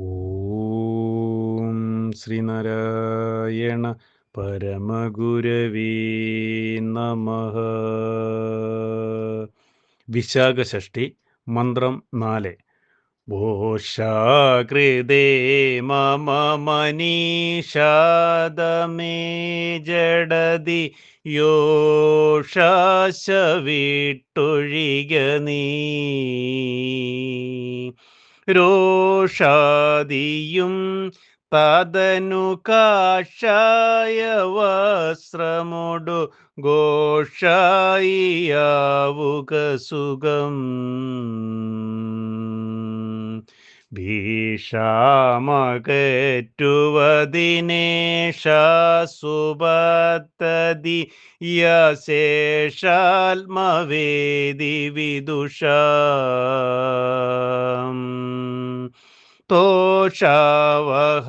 ഓം ശ്രീനാരായണ പരമഗുരവീ നമ. വിശാഖഷഷ്ടി മന്ത്രം നാല്. ഭോഷാകൃതേ മമ മനീഷാദമേ ജഡതി യോഷാശ വിട്ടൊഴിക നീ രോഷാദിയും തദനു കാഷായ വസ്ത്രമൊടു ഘോഷായിയാവുക സുഖം. ഭീഷാമകറ്റുവദിനേഷാസുപത്തതി യശേഷാത്മവേദി വിദുഷ. തോഷാവഹ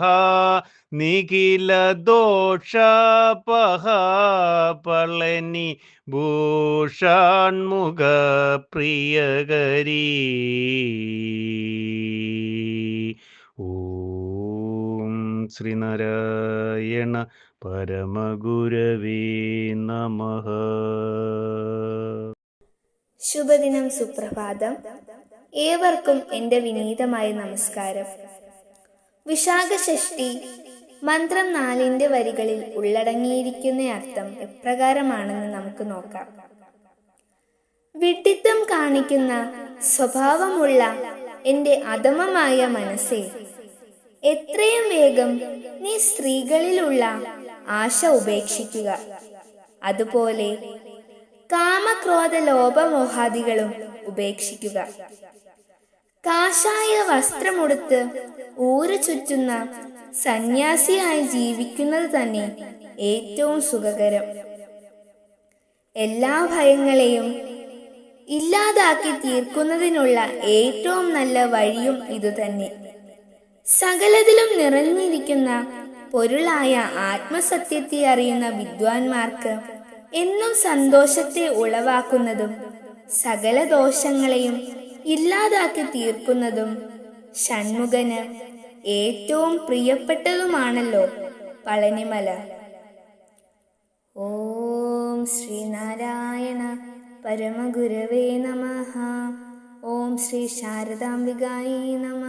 നിഖില ദോഷപഹ പളനി ഭൂഷാൺമുഖ പ്രിയകരി ഓം ശ്രീനാരായണ പരമഗുരവേ നമ. ശുഭദിനം സുപ്രഭാതം. ഏവർക്കും എന്റെ വിനീതമായ നമസ്കാരം. വിശാഖഷഷ്ടി മന്ത്രം നാലിന്റെ വരികളിൽ ഉള്ളടങ്ങിയിരിക്കുന്ന അർത്ഥം എപ്രകാരമാണെന്ന് നമുക്ക് നോക്കാം. വിഡിത്തം കാണിക്കുന്ന സ്വഭാവമുള്ള എന്റെ അധമമായ മനസ്സേ എത്രയും വേഗം നീ സ്ത്രീകളിലുള്ള ആശ ഉപേക്ഷിക്കുക. അതുപോലെ കാമക്രോധ ലോപമോഹാദികളും ഉപേക്ഷിക്കുക. കാഷായ വസ്ത്രമുടുത്ത് ഊരു ചുറ്റുന്ന സന്യാസിയായി ജീവിക്കുന്നത് തന്നെ ഏറ്റവും സുഖകരം. എല്ലാ ഭയങ്ങളെയും ഇല്ലാതാക്കി തീർക്കുന്നതിനുള്ള ഏറ്റവും നല്ല വഴിയും ഇതുതന്നെ സകലതിലും നിറഞ്ഞിരിക്കുന്ന പൊരുളായ ആത്മസത്യത്തെ അറിയുന്ന വിദ്വാൻമാർക്ക് എന്നും സന്തോഷത്തെ ഉളവാക്കുന്നതും സകല ദോഷങ്ങളെയും ഇല്ലാതാക്കി തീർക്കുന്നതും ഷൺമുഖന് ഏറ്റവും പ്രിയപ്പെട്ടതുമാണല്ലോ പളനിമല. ഓം ശ്രീനാരായണ പരമഗുരവേ നമ. ഓം ശ്രീ ശാരദാംബികായി നമ.